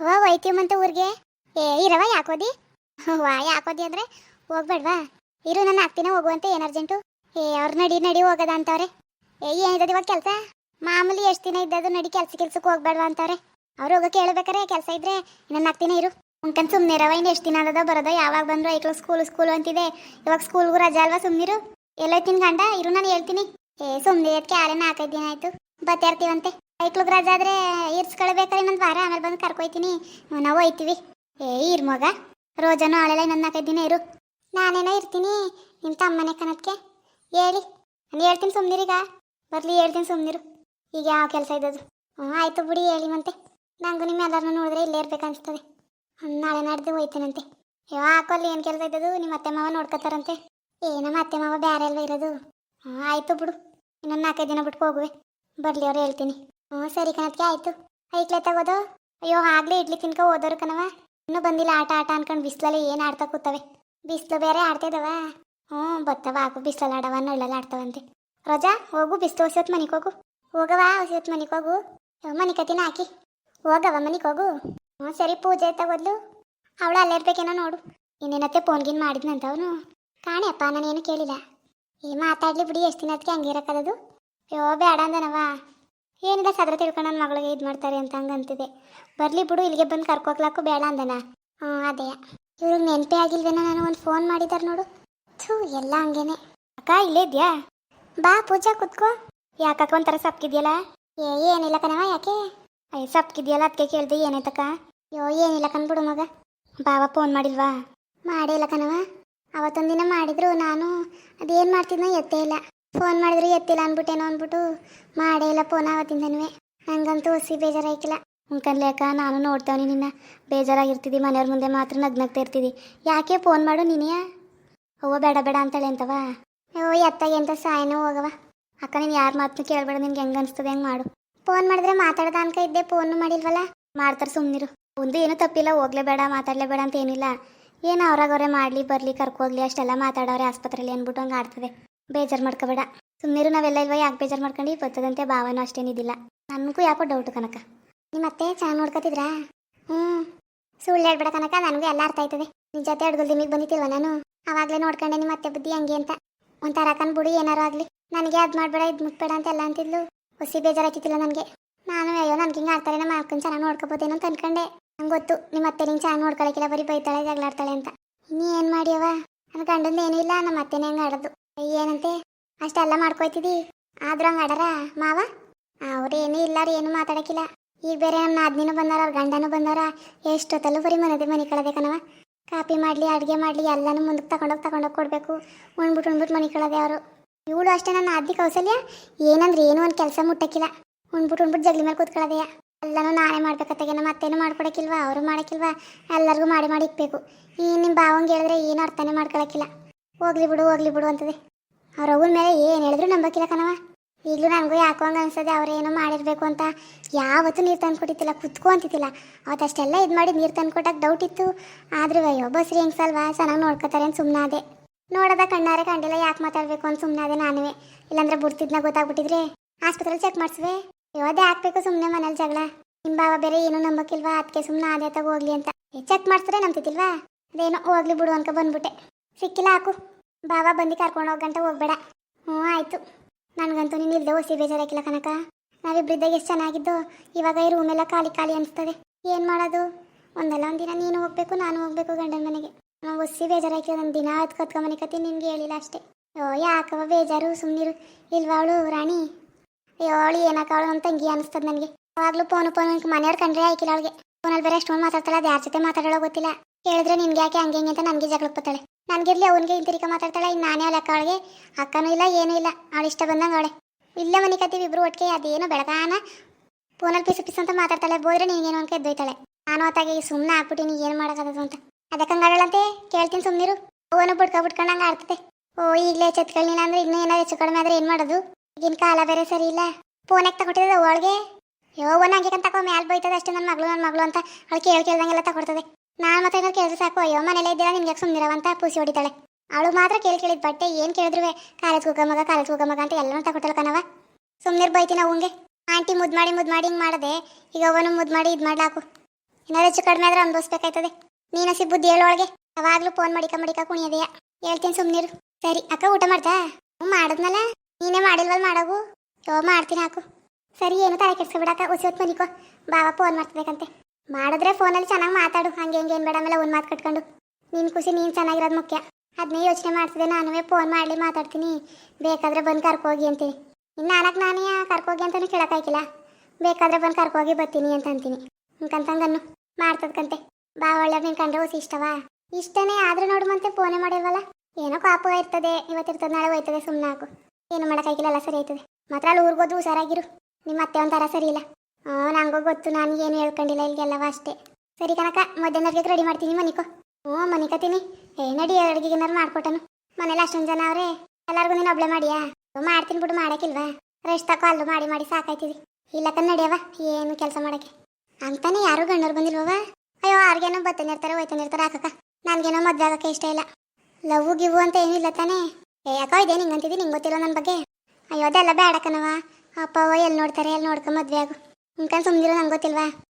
ಹೋಯ್ತೀವಿ ಒಯ್ತೀವಂತ ಊರಿಗೆ. ಏ ಇರವ ಯಾಕೋದಿ? ವಾ, ಯಾಕೋದಿ ಅಂದ್ರೆ ಹೋಗ್ಬೇಡ್ವಾ? ಇರು, ನಾನು ಆಗ್ತೀನಿ ಹೋಗುವಂತ ಏನು ಅರ್ಜೆಂಟು ಏ, ಅವ್ರ ನಡಿ ನಡಿ ಹೋಗದ ಅಂತವ್ರೆ. ಏ ಏನಿದೆ ಇವಾಗ ಕೆಲಸ? ಮಾಮೂಲಿ ಎಷ್ಟು ದಿನ ಇದ್ದದು ನಡಿ ಕೆಲಸ ಕೆಲ್ಸಕ್ಕೆ ಹೋಗ್ಬೇಡ್ವಾ ಅಂತಾರೆ ಅವ್ರು ಹೋಗೋ ಕೇಳ್ಬೇಕಾರೆ ಕೆಲಸ ಇದ್ರೆ ನನ್ನ ದಿನ ಇರು. ಉಂಕನ್ ಸುಮ್ಮನೆ ರವ ಇನ್ನು ಎಷ್ಟು ದಿನ ಆದದ ಬರೋದ, ಯಾವಾಗ ಬಂದ್ರು ಐಕ್ಳು ಸ್ಕೂಲ್ ಸ್ಕೂಲ್ ಅಂತಿದೆ. ಇವಾಗ ಸ್ಕೂಲ್ಗೂ ರಜಾ ಅಲ್ವಾ ಸುಮ್ಮನಿರು ಎಲ್ಲೈತಿನ ಗಂಡ? ಇರು, ನಾನು ಹೇಳ್ತೀನಿ. ಏ ಸುಮ್ಮನೆ ಅದಕ್ಕೆ ಆರೇ ನಾಲ್ಕೈದು ದಿನ ಆಯ್ತು. ಬತ್ತಿರ್ತೀವಂತೆ ಐಕ್ಳಿಗೆ ರಾಜ ಆದ್ರೆ ಇರ್ಸ್ಕೊಳ್ಬೇಕಾರೆ ಇನ್ನೊಂದು ವಾರ ಆಮೇಲೆ ಬಂದು ಕರ್ಕೊಯ್ತೀನಿ. ನಾವು ಹೋಯ್ತೀವಿ. ಏ ಇರ್ ಮಗ. ರೋಜಾನು ಆಳೆಲ್ಲ ಇನ್ನೊಂದು ನಾಲ್ಕೈದು ದಿನ ಇರು. ನಾನೇನೋ ಇರ್ತೀನಿ ನಿಮ್ಮ ತಮ್ಮನೆ ಕನಕ್ಕೆ ಹೇಳಿ. ನಾನು ಹೇಳ್ತೀನಿ ಸುಮ್ಮನಿರೀಗ ಬರ್ಲಿ ಹೇಳ್ತೀನಿ ಸುಮ್ಮನಿರು ಈಗ ಯಾವ ಕೆಲಸ ಇದ್ದದು ಹ್ಞೂ ಆಯ್ತು ಬಿಡಿ ಹೇಳಿ ಮತ್ತೆ. ನಂಗೂ ನಿಮ್ಮ ಎಲ್ಲರನ್ನೂ ನೋಡಿದ್ರೆ ಇಲ್ಲೇ ಇರ್ಬೇಕು ಅನ್ಸ್ತದೆ. ಹ್ಮ್, ನಾಳೆ ನಾಡ್ದು ಹೋಯ್ತೇನಂತೆ. ಯಾವ ಹಾಕೋಲ್ಲಿ ಏನು ಕೆಲಸ ಇದ್ದದು ನಿಮ್ಮ ಅತ್ತೆ ಮಾವ ನೋಡ್ಕೋತಾರಂತೆ. ಏ ನಮ್ಮ ಅತ್ತೆ ಮಾವ ಬೇರೆ ಅಲ್ವ ಇರೋದು? ಹ್ಞೂ ಆಯ್ತು ಬಿಡು. ಇನ್ನೊಂದು ನಾಲ್ಕೈದು ದಿನ ಬಿಟ್ಟು ಹೋಗುವೆ. ಬರ್ಲಿ ಅವ್ರು ಹೇಳ್ತೀನಿ. ಹ್ಞೂ, ಸರಿ ಕಣತ್ಗೆ ಆಯಿತು. ಐಕ್ಲೆ ತಗೋದು. ಅಯ್ಯೋ, ಆಗಲೇ ಇಡ್ಲಿ ತಿನ್ಕೊ ಓದೋರು ಕಣವ ಇನ್ನೂ ಬಂದಿಲ್ಲ ಆಟ ಆಟ ಅನ್ಕೊಂಡು ಬಿಸಿಲಲ್ಲಿ ಏನು ಆಡ್ತಾ ಕೂತವೆ. ಬಿಸಿಲು ಬೇರೆ ಆಡ್ತಿದವ. ಹ್ಞೂ, ಬತ್ತವ, ಹಾಕು, ಬಿಸಿಲಲ್ಲಿ ಆಡವ ನಳ್ಳಲ್ಲಿ ಆಡ್ತಾವಂತೆ. ರೋಜಾ, ಹೋಗು, ಬಿಸಿಲು ಹೊಸತ್ ಮನೆಗೆ ಹೋಗು. ಹೋಗವ ಹೊಸತ್ ಮನೆಗೆ ಹೋಗು. ಮನೆ ಕತಿನ ಹಾಕಿ. ಹೋಗವ ಮನೆಗೆ ಹೋಗು. ಹ್ಞೂ, ಸರಿ, ಪೂಜೆ ತಗೋದ್ಲು. ಅವಳು ಅಲ್ಲೇ ಇರ್ಬೇಕೇನೋ ನೋಡು. ಇನ್ನೇನತ್ತೆ ಫೋನ್ಗಿನ್ ಮಾಡಿದ್ನಂತ ಅವನು ಕಾಣೆಪ್ಪ ನಾನೇನು ಕೇಳಿಲ್ಲ. ಏ ಮಾತಾಡ್ಲಿ ಬಿಡಿ, ಎಷ್ಟು ದಿನ ಅದಕ್ಕೆ ಹಂಗೆ ಇರಕ್ಕದದು ಯೋ ಬೇಡ ಅಂದನವ ಏನಿಲ್ಲ ಸದ್ರ ತಿಳ್ಕೊಂಡು ನನ್ನ ಮಗಳಿಗೆ ಇದು ಮಾಡ್ತಾರೆ ಅಂತ ಹಂಗೆ ಅಂತಿದೆ. ಬರಲಿ ಬಿಡು, ಇಲ್ಲಿಗೆ ಬಂದು ಕರ್ಕೋಗ್ಲಾಕು ಬೇಡ ಅಂದನ? ಹ್ಞೂ ಅದೇ. ಇವ್ರಿಗೆ ನೆನಪೇ ಆಗಿಲ್ವೇನೋ ನಾನು ಒಂದು ಫೋನ್ ಮಾಡಿದಾರೆ ನೋಡು. ಥೂ, ಎಲ್ಲ ಹಂಗೇನೆ. ಅಕ್ಕ, ಇಲ್ಲೇ ಇದೆಯಾ? ಬಾ, ಪೂಜಾ, ಕುತ್ಕೋ. ಯಾಕಕ್ಕ ಒಂಥರ ಸಪ್ಕಿದ್ಯಲ್ಲ? ಏ, ಏನಿಲ್ಲ ಕಣವ ಯಾಕೆ? ಅಯ್ಯ ಸಪ್ಕಿದ್ಯಲ್ಲ ಅದಕ್ಕೆ ಕೇಳ್ದೆ ಏನಾಯ್ತಕ್ಕ ಯೋ ಏನಿಲ್ಲ ಕಣ್ಬಿಡು ಮಗ. ಬಾವ ಫೋನ್ ಮಾಡಿಲ್ವಾ? ಮಾಡೇ ಇಲ್ಲ ಕಣವ ಅವತ್ತೊಂದಿನ ದಿನ ಮಾಡಿದ್ರು, ನಾನು ಅದೇನು ಮಾಡ್ತಿದ್ನೋ ಎತ್ತೇ ಇಲ್ಲ. ಫೋನ್ ಮಾಡಿದ್ರೆ, ಎತ್ತಿಲ್ಲ ಅಂದ್ಬಿಟ್ಟೇನೋ ಅಂದ್ಬಿಟ್ಟು ಮಾಡೇ ಇಲ್ಲ ಫೋನ್ ಅವತ್ತಿಂದನೂ ಹಂಗಂತೂ ಹುಸಿ ಬೇಜಾರಾಯ್ಕಿಲ್ಲ. ಅಕ್ಕ, ನಾನು ನೋಡ್ತೇವೆ ನಿನ್ನ. ಬೇಜಾರಾಗಿರ್ತಿದ್ದಿ, ಮನೆಯವ್ರ ಮುಂದೆ ಮಾತ್ರ ನಗ್ನಗ್ತಾ ಇರ್ತಿದ್ದಿ. ಯಾಕೆ ಫೋನ್ ಮಾಡು ನೀನೆಯ? ಅವ್ವ ಬೇಡ ಬೇಡ ಅಂತೇಳಿ ಅಂತವ. ಓ, ಎತ್ತಾಗ ಎಂತ ಸಾಯನೋ ಹೋಗವ. ಅಕ್ಕ, ನೀನು ಯಾರ ಮಾತನ್ನು ಕೇಳಬೇಡ, ನಿನ್ಗೆ ಹೆಂಗೆ ಅನಿಸ್ತದೆ ಹೆಂಗೆ ಮಾಡು. ಫೋನ್ ಮಾಡಿದ್ರೆ ಮಾತಾಡ್ದ ಅನ್ಕ ಇದ್ದೆ, ಫೋನು ಮಾಡಿಲ್ವಲ್ಲ? ಮಾಡ್ತಾರೆ ಸುಮ್ಮನಿರು ಒಂದು ಏನೂ ತಪ್ಪಿಲ್ಲ, ಹೋಗ್ಲೇ ಬೇಡ, ಮಾತಾಡಲೇ ಬೇಡ ಅಂತ ಏನಿಲ್ಲ. ಏನು ಅವ್ರಾಗವ್ರೆ ಮಾಡಲಿ, ಬರಲಿ, ಕರ್ಕೋಗ್ಲಿ, ಅಷ್ಟೆಲ್ಲ ಮಾತಾಡೋರೆ ಆಸ್ಪತ್ರೆಯಲ್ಲಿ ಅಂದ್ಬಿಟ್ಟು ಹಂಗೆ ಆಡ್ತದೆ. ಬೇಜಾರು ಮಾಡ್ಕೋಬೇಡ. ಸುಮ್ಮನೆ ನಾವೆಲ್ಲ ಇಲ್ವ? ಯಾಕೆ ಬೇಜಾರು ಮಾಡ್ಕೊಂಡು? ಬರ್ತದಂತೆ ಭಾವನೂ ಅಷ್ಟೇನಿದ್ದಿಲ್ಲ ನನಗೂ ಯಾಕೋ ಡೌಟ್ ಕನಕ. ನಿಮ್ಮ ಅತ್ತೆ ಚೆನ್ನಾಗಿ ನೋಡ್ಕೋತಿದ್ರಾ? ಹ್ಞೂ ಸುಳ್ಳು ಹೇಳ್ಬೇಡ ಕನಕ, ನನಗೂ ಎಲ್ಲ ಅರ್ಥ ಆಯ್ತದೆ. ನಿನ್ನ ಜೊತೆ ಅಡ್ಗಲ್ ನಿಮಗೆ ಬಂದಿತ್ತಿಲ್ವ ನಾನು? ಅವಾಗಲೇ ನೋಡ್ಕೊಂಡೆ ನಿಮ್ಮ ಅತ್ತೆ ಬುದ್ಧಿ ಹಂಗೆ ಅಂತ. ಒಂಥರ ಬಿಡು ಏನಾರು ಆಗಲಿ. ನನಗೆ ಅದು ಮಾಡಬೇಡ, ಇದು ಮುಟ್ಬೇಡ ಅಂತ ಎಲ್ಲ ಅಂತಿದ್ಲು. ಹುಸಿ ಬೇಜಾರಾಯ್ತಿಲ್ಲ ನನಗೆ. ನಾನು, ಅಯ್ಯೋ, ನನಗೆ ಹಿಂಗೆ ಆಡ್ತಾರೆ ನಮ್ಮ ಅಕ್ಕನ ಚೆನ್ನಾಗಿ ನೋಡ್ಕೋಬೋದೇನೋ ಅಂತ ಅನ್ಕೊಂಡೆ. ನಂಗೆ ಗೊತ್ತು ನಿಮ್ಮ ಅತ್ತೆ ನಿಂಗೆ ಚೆನ್ನಾಗಿ ನೋಡ್ಕೊಳಕಿಲ್ಲ ಬರೀ ಬೈತಾಳೆ, ಜಗಳಾಡ್ತಾಳೆ ಅಂತ. ಇನ್ನೇನು ಮಾಡ್ಯವ ನನ್ನ ಗಂಡಂದು ಏನೂ ಇಲ್ಲ, ನಮ್ಮ ಅತ್ತೆನೇ ಹಂಗೆ ಆಡೋದು. ಏನಂತೆ? ಅಷ್ಟೆಲ್ಲ ಮಾಡ್ಕೊಯ್ತಿದಿ? ಆದ್ರೂ ಹಂಗೆ ಅಡರ? ಮಾವ? ಅವ್ರೇನೂ ಇಲ್ಲ ಅವ್ರು ಏನು ಮಾತಾಡಕ್ಕಿಲ್ಲ. ಈಗ ಬೇರೆ ನಮ್ಮ ನಾದ್ನಿನೂ ಬಂದಾರ, ಅವ್ರ ಗಂಡನೂ ಬಂದಾರ. ಎಷ್ಟೊತ್ತಲ್ಲೂ ಬರೀ ಮನದೇ ಮನೆ ಕಳದೆ ಕಣವ ಕಾಪಿ ಮಾಡಲಿ, ಅಡುಗೆ ಮಾಡಲಿ, ಎಲ್ಲನೂ ಮುಂದಕ್ಕೆ ತಗೊಂಡೋಗಿ ತಗೊಂಡೋಗಿ ಕೊಡಬೇಕು. ಉಣ್ಬಿಟ್ಟು ಉಣ್ಬಿಟ್ಟು ಮನೆ ಕಳದೆ ಅವರು. ಇವಳು ಅಷ್ಟೇ ನನ್ನ ಆದ್ನಿ ಕೌಸಲ್ಯ. ಏನಂದ್ರೆ ಏನು ಒಂದು ಕೆಲಸ ಮುಟ್ಟಕ್ಕಿಲ್ಲ. ಉಣ್ಬಿಟ್ಟು ಉಣ್ಬಿಟ್ಟು ಜಗ್ಲಿ ಮೇಲೆ ಕೂತ್ಕೊಳ್ಳೋದೆಯ ಎಲ್ಲನೂ ನಾನೇ ಮಾಡ್ಬೇಕತ್ತಾಗೆ, ನಮ್ಮ ಅತ್ತೇನೂ ಮಾಡ್ಕೊಡಕ್ಕಿಲ್ವಾ, ಅವರು ಮಾಡಕ್ಕಿಲ್ವಾ? ಎಲ್ಲರಿಗೂ ಮಾಡಿ ಮಾಡಿ ಇಕ್ಬೇಕು. ಈ ನಿಮ್ಮ ಭಾವಂಗೆ ಹೇಳಿದ್ರೆ ಏನು ಅರ್ಥನೇ ಮಾಡ್ಕೊಳಕ್ಕಿಲ್ಲ. ಹೋಗ್ಲಿ ಬಿಡು ಹೋಗ್ಲಿ ಬಿಡು ಅಂತದೆ. ಅವ್ರ ಅವ್ರ ಮೇಲೆ ಏನು ಹೇಳಿದ್ರು ನಂಬಕ್ಕಿಲ್ಲ ಕಣವ ಈಗಲೂ ನನಗೂ ಯಾಕೋ ಹಂಗೆ ಅನ್ಸದೆ ಅವ್ರೇನೋ ಮಾಡಿರಬೇಕು ಅಂತ ಯಾವತ್ತೂ ನೀರು ತಂದು ಕೊಟ್ಟಿತ್ತಿಲ್ಲ ಕುತ್ಕೊ ಅಂತಿದ್ದಿಲ್ಲ. ಅವತ್ತಷ್ಟೆಲ್ಲ ಇದು ಮಾಡಿ ನೀರು ತಂದು ಕೊಟ್ಟಾಗ ಡೌಟ್ ಇತ್ತು. ಆದ್ರೂ ಅಯ್ಯೋ ಬಸ್ರಿ ಹೆಂಗ್ಸಲ್ವಾ ಚೆನ್ನಾಗಿ ನೋಡ್ಕೊತಾರೆ ಅಂತ ಸುಮ್ಮನಾದೆ ನೋಡದ ಕಣ್ಣಾರೆ ಕಂಡಿಲ್ಲ ಯಾಕೆ ಮಾತಾಡಬೇಕು ಅಂತ ಸುಮ್ಮನಾದೆ ನಾನುವೇ. ಇಲ್ಲಾಂದ್ರೆ ಬುಡ್ತಿದ್ನ ಗೊತ್ತಾಗ್ಬಿಟ್ಟಿದ್ರೆ? ಆಸ್ಪತ್ರೆಲಿ ಚೆಕ್ ಮಾಡಿಸುವೆ? ಅದೇ ಹಾಕ್ಬೇಕು ಸುಮ್ಮನೆ ಮನೇಲಿ ಜಗಳ. ನಿಮ್ಮ ಬಾವ ಬೇರೆ ಏನೂ ನಂಬಕ್ಕಿಲ್ವಾ ಅದಕ್ಕೆ ಸುಮ್ಮನೆ ಅದೇ ತಗೋ ಹೋಗ್ಲಿ ಅಂತ. ಚೆಕ್ ಮಾಡಿಸಿದ್ರೆ ನಂಬ್ತಿದ್ದಿಲ್ವಾ? ಅದೇನೋ ಹೋಗ್ಲಿ ಬಿಡು ಅನ್ಕೊ ಬಂದ್ಬಿಟ್ಟೆ. ಸಿಕ್ಕಿಲ್ಲ, ಹಾಕು. ಬಾವ ಬಂದು ಕರ್ಕೊಂಡು ಹೋಗಂಟ ಹೋಗ್ಬೇಡ. ಹ್ಞೂ, ಆಯಿತು. ನನಗಂತೂ ನೀನು ಇಲ್ಲದೆ ಹೊಸಿ ಬೇಜಾರಾಕಿಲ್ಲ ಕನಕ ನಾವಿಬ್ಬರಿದ್ದಾಗ ಎಷ್ಟು ಚೆನ್ನಾಗಿದ್ದು, ಇವಾಗ ಈ ರೂಮೆಲ್ಲ ಖಾಲಿ ಖಾಲಿ ಅನಿಸ್ತದೆ. ಏನು ಮಾಡೋದು? ಒಂದಲ್ಲ ಒಂದಿನ ನೀನು ಹೋಗ್ಬೇಕು, ನಾನು ಹೋಗ್ಬೇಕು ಗಂಡನ ಮನೆಗೆ. ನಾವು ಹೊಸಿ ಬೇಜಾರಾಕಿಲ್ಲ ನನ್ನ ದಿನ ಅದು ಕತ್ಕೊಂಬನೆ ಕತ್ತಿ ನಿನಗೆ ಹೇಳಿಲ್ಲ ಅಷ್ಟೇ. ಓ ಯಾಕವ ಬೇಜಾರು ಸುಮ್ಮನಿರು ಇಲ್ವಾಳು ರಾಣಿ? ಅಯ್ಯೋಳು ಅವಳು ಏನಕ್ಕ ಅವಳು ಅಂತ ತಂಗಿ ಅನಿಸ್ತದೆ ನನಗೆ. ಯಾವಾಗಲೂ ಫೋನು ಫೋನ್ ಮನೆಯವ್ರು ಕಂಡ್ರೆ ಆಯ್ಕಿಲ್ಲ ಅವಳಿಗೆ. ಫೋನಲ್ಲಿ ಬೇರೆ ಅಷ್ಟೊಂದು ಮಾತಾಡ್ತಾಳೆ ಅದು ಯಾರ ಜೊತೆ ಮಾತಾಡೋಳೋ ಗೊತ್ತಿಲ್ಲ. ಹೇಳಿದ್ರೆ ನಿನ್ಗೆ ಯಾಕೆ ಹಂಗೆ ಹಂಗೆ ಅಂತ ನನಗೆ ಜಗಳಕ್ಕೆ ಬರ್ತಾಳೆ ನನಗಿರ್ಲಿ, ಅವನಿಗೆ ಇಂತಿರಿಕ ಮಾತಾಡ್ತಾಳೆ ಇನ್ನು ನಾನೇ ಲೆಕ್ಕ ಅವಳಿಗೆ. ಅಕ್ಕನೂ ಇಲ್ಲ, ಏನೂ ಇಲ್ಲ. ಅವಳು ಇಷ್ಟ ಬಂದಂಗೆ ಅವಳೆ. ಇಲ್ಲ ಮನೆ ಕತ್ತೀವಿ, ಇಬ್ರು ಒಟ್ಟಿಗೆ, ಅದೇನೋ ಬೆಳಗಾನ. ಫೋನಲ್ಲಿ ಪಿಸು ಪಿಸು ಅಂತ ಮಾತಾಡ್ತಾಳೆ, ಬೋದ್ರೆ ನೀನೇನು ಅಂತ ಎದ್ದೋಯ್ತಾಳೆ. ನಾನು ಹೊತ್ತಾಗಿ ಸುಮ್ಮನೆ ಹಾಕ್ಬಿಟ್ಟಿನಿ ಏನು ಮಾಡೋಕ್ಕದು ಅಂತ. ಅದಕ್ಕೆ ಹಂಗಾಡಳಂತೆ ಕೇಳ್ತೀನಿ ಸುಮ್ಮನಿರು ಅವನು ಬಿಡ್ಕೊ ಬಿಟ್ಕೊಂಡಂಗೆ ಆಡ್ತದೆ ಓ, ಈಗಲೇ ಚತ್ಕೊಳ್ಳಿಲ್ಲ ಅಂದ್ರೆ ಇನ್ನೂ ಏನಾದ್ರು ಹೆಚ್ಚು ಕಡಿಮೆ ಆದರೆ ಏನು ಮಾಡೋದು? ಈಗಿನ ಕಾಲ ಬೇರೆ ಸರಿ ಇಲ್ಲ. ಫೋನಾಗ ತಗೊಟ್ಟಿದ್ದೆ ಅವಳಿಗೆ? ಯೋ ಒಂದು ಹಂಗೆ ತಗೋ ಮ್ಯಾಲ್ ಬೈತದೆ ಅಷ್ಟೇ ನನ್ನ ಮಗಳು ನನ್ನ ಮಗಳು ಅಂತ. ಅವಳು ಕೇಳಿ ಕೇಳ್ದಂಗೆಲ್ಲ ತಗೊಡ್ತದೆ. ನಾನು ಮತ್ತೆ ಕೇಳಿದ್ರೆ ಸಾಕು, ಅಯ್ಯೋ, ಮನೇಲೆ ಇದ್ದೀರಾ? ನಿಮ್ಗೆ ಸುಮ್ಮನಿರವಂತ ಪೂಸಿ ಹೊಡಿತಾಳೆ. ಅವಳು ಮಾತ್ರ ಕೇಳಿ ಕೇಳಿದ ಬಟ್ಟೆ ಏನು ಕೇಳಿದ್ರು ಕಾಲೇಜ್ ಹೋಗೋ ಮಗ, ಕಾಲೇಜ್ ಹೋಗೋ ಮಗ ಅಂತ ಎಲ್ಲರೂ ತಗೊಟ್ಟಲ್ಲ ಕಣವ ಸುಮ್ಮನಿರ್ ಬೈತೀನಿ ಅವಂಗೆ ಆಂಟಿ ಮುದ್ದು ಮಾಡಿ ಮುದ್ದು ಮಾಡಿ ಹಿಂಗೆ ಮಾಡದೆ, ಈಗ ಅವನು ಮುದ್ದು ಮಾಡಿ ಇದು ಮಾಡ್ಲಾಕು. ಏನಾದ್ರು ಹೆಚ್ಚು ಕಡಿಮೆ ಆದ್ರೆ ನೀನು ನೀನಸಿ ಬುದ್ಧಿ ಹೇಳೋಳಗೆ ಯಾವಾಗಲೂ ಫೋನ್ ಮಾಡಿಕ ಮಡಿಕ ಕುಣಿಯದೆಯ? ಹೇಳ್ತೀನಿ ಸುಮ್ಮನಿರು ಸರಿ, ಅಕ್ಕ ಊಟ ಮಾಡ್ತಾ ಹ್ಞೂ, ಮಾಡಿದ್ನಲ್ಲ. ನೀನೇ ಮಾಡಿಲ್ವಲ್ಲ ಮಾಡವು ಯೋ, ಮಾಡ್ತೀನಿ ಹಾಕು. ಸರಿ, ಏನು ತಲೆ ಕೆಡ್ಸ್ಕೊಬಿಡಕ್ಕ ಹೊಸಿ ಹೊತ್ತು ಮನಿಕೋ. ಬಾವ ಫೋನ್ ಮಾಡ್ತಿಬೇಕಂತೆ ಮಾಡಿದ್ರೆ ಫೋನಲ್ಲಿ ಚೆನ್ನಾಗಿ ಮಾತಾಡು. ಹಂಗೆ ಹಿಂಗೆ ಏನು ಬೇಡ ಆಮೇಲೆ ಒಂದು ಮಾತು ಕಟ್ಕೊಂಡು. ನಿನ್ನ ಖುಷಿ, ನೀನು ಚೆನ್ನಾಗಿರೋದು ಮುಖ್ಯ. ಅದನ್ನೇ ಯೋಚನೆ ಮಾಡ್ತಿದ್ದೆ. ನಾನುವೇ ಫೋನ್ ಮಾಡಲಿ, ಮಾತಾಡ್ತೀನಿ. ಬೇಕಾದ್ರೆ ಬಂದು ಕರ್ಕೋಗಿ ಅಂತೀನಿ. ಇನ್ನು ನಾನಕ್ಕೆ ನಾನೇ ಕರ್ಕೋಗಿ ಅಂತಲೂ ಕೇಳೋಕ್ಕಾಗಿಲ್ಲ ಬೇಕಾದ್ರೆ ಬಂದು ಕರ್ಕೋಗಿ ಬರ್ತೀನಿ ಅಂತ ಅಂತೀನಿ. ಹಿಂಕಂತಂಗನ್ನು ಮಾಡ್ತದ್ಕಂತೆ ಬಾ ಒಳ್ಳೆ ನಿನ್ ಕಂಡ್ರೆ ಹೋಸಿ ಇಷ್ಟವಾ? ಇಷ್ಟನೇ ಆದರೂ ನೋಡು ಮತ್ತೆ ಫೋನೇ ಮಾಡಿಲ್ವಲ್ಲ? ಏನೋ ಕಾಪು ಇರ್ತದೆ. ಇವತ್ತಿರ್ತದೆ ನಾಳೆ ಹೋಯ್ತದೆ ಸುಮ್ಮನೆ ಹಾಕು. ಏನು ಮಾಡೋಕ್ಕಾಗಿಲ್ಲ ಎಲ್ಲ ಸರಿ ಆಯ್ತದೆ. ಮಾತ್ರ ಅಲ್ಲಿ ಊರ್ಗೋದು ಹುಷಾರಾಗಿರು. ನಿಮ್ಮ ಅತ್ತೆ ಒಂಥರ ಸರಿ ಇಲ್ಲ. ನಂಗೂ ಗೊತ್ತು. ನಾನು ಏನು ಹೇಳ್ಕೊಂಡಿಲ್ಲ ಇಲ್ಲಿಗೆಲ್ಲವ ಅಷ್ಟೇ. ಸರಿ ಕನಕ ಬೇಕು ರೆಡಿ ಮಾಡ್ತೀನಿ, ಮನಿಕೋ. ಹ್ಞೂ ಮನಿಕತೀನಿ ಏ, ನಡಿ ಅಡುಗೆ ಏನಾರು ಮಾಡ್ಕೊಟ್ಟನು. ಮನೇಲಿ ಅಷ್ಟೊಂದು ಜನ ಅವರೇ. ಎಲ್ಲರಿಗೂ ನೀನು ಒಬ್ಳೆ ಮಾಡಿಯಾ? ಮಾಡ್ತೀನಿ ಬಿಡು, ಮಾಡಕ್ಕಿಲ್ವಾ? ರೆಸ್ಟ್ ತಕೋ, ಅಲ್ಲೂ ಮಾಡಿ ಮಾಡಿ ಇಲ್ಲ ಇಲ್ಲಕ್ಕ ನಡೆಯವ ಏನು ಕೆಲಸ ಮಾಡಕ್ಕೆ? ಅಂತಾನೆ ಯಾರು ಗಂಡರು ಬಂದಿಲ್ವವ ಅಯ್ಯೋ, ಅವ್ರಿಗೇನೋ ಬತ್ತನಿರ್ತಾರೆ ಇರ್ತಾರೆ, ಹೋಯ್ತಾನೆ ಇರ್ತಾರೆ, ಹಾಕಕ್ಕ. ನನಗೇನೋ ಮದ್ವೆ ಆಗಕ್ಕೆ ಇಷ್ಟ ಇಲ್ಲ. ಲವ್ ಗಿವು ಅಂತ ಏನಿಲ್ಲ ತಾನೇ. ಏ, ಯಾಕೋ ಇದೆ ಹಿಂಗಂತಿದ್ದೀನಿ ನಿಂಗೆ ಗೊತ್ತಿಲ್ಲ ನನ್ನ ಬಗ್ಗೆ? ಅಯ್ಯೋ, ಅದೆಲ್ಲ ಬೇಡಕ್ಕನವ ಅಪ್ಪ ಅವ್ವ ಎಲ್ಲಿ ನೋಡ್ತಾರೆ ಎಲ್ಲಿ ನೋಡ್ಕೊ ಮದುವೆ ಆಗು. ಸುಮ್ದಿರೋ ನಂಗೆ ಗೊತ್ತಿಲ್ವಾ?